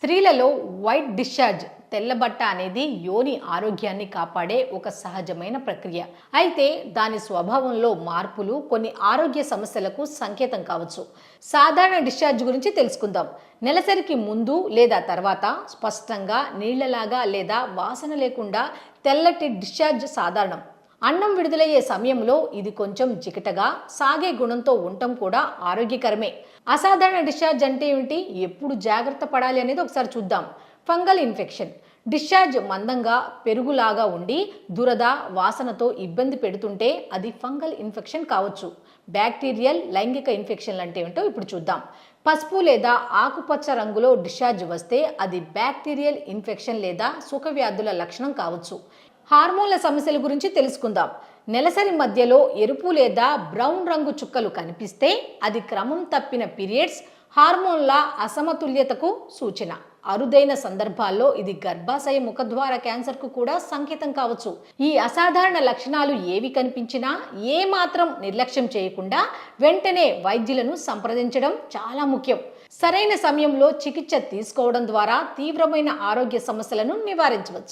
స్త్రీలలో white discharge తెల్లబట్ట అనేది యోని ఆరోగ్యాన్ని కాపాడే ఒక సహజమైన ప్రక్రియ. అయితే దాని స్వభావంలో మార్పులు కొన్ని ఆరోగ్య సమస్యలకు సంకేతం కావచ్చు. సాధారణ డిశ్చార్జ్ గురించి తెలుసుకుందాం. నెలసరికి ముందు లేదా తర్వాత స్పష్టంగా నీళ్ళలాగా లేదా వాసన లేకుండా తెల్లటి డిశ్చార్జ్ సాధారణం. అన్నం విడుదలయ్యే సమయంలో ఇది కొంచెం చికటగా సాగే గుణంతో ఉండటం కూడా ఆరోగ్యకరమే. అసాధారణ డిశ్చార్జ్ అంటే ఏమిటి? ఎప్పుడు జాగ్రత్త పడాలి అనేది ఒకసారి చూద్దాం. Fungal infection. డిశ్చార్జ్ మందంగా పెరుగులాగా ఉండి దురద వాసనతో ఇబ్బంది పెడుతుంటే అది ఫంగల్ ఇన్ఫెక్షన్ కావచ్చు. బ్యాక్టీరియల్ లైంగిక ఇన్ఫెక్షన్లు అంటే ఏమిటో ఇప్పుడు చూద్దాం. పసుపు లేదా ఆకుపచ్చ రంగులో డిశ్చార్జ్ వస్తే అది బ్యాక్టీరియల్ ఇన్ఫెక్షన్ లేదా సుఖవ్యాధుల లక్షణం కావచ్చు. హార్మోన్ల సమస్యల గురించి తెలుసుకుందాం. నెలసరి మధ్యలో ఎరుపు లేదా బ్రౌన్ రంగు చుక్కలు కనిపిస్తే అది క్రమం తప్పిన పీరియడ్స్ హార్మోన్ల అసమతుల్యతకు సూచన. అరుదైన సందర్భాల్లో ఇది గర్భాశయ ముఖద్వార క్యాన్సర్కు కూడా సంకేతం కావచ్చు. ఈ అసాధారణ లక్షణాలు ఏవి కనిపించినా ఏ మాత్రం నిర్లక్ష్యం చేయకుండా వెంటనే వైద్యులను సంప్రదించడం చాలా ముఖ్యం. సరైన సమయంలో చికిత్స తీసుకోవడం ద్వారా తీవ్రమైన ఆరోగ్య సమస్యలను నివారించవచ్చు.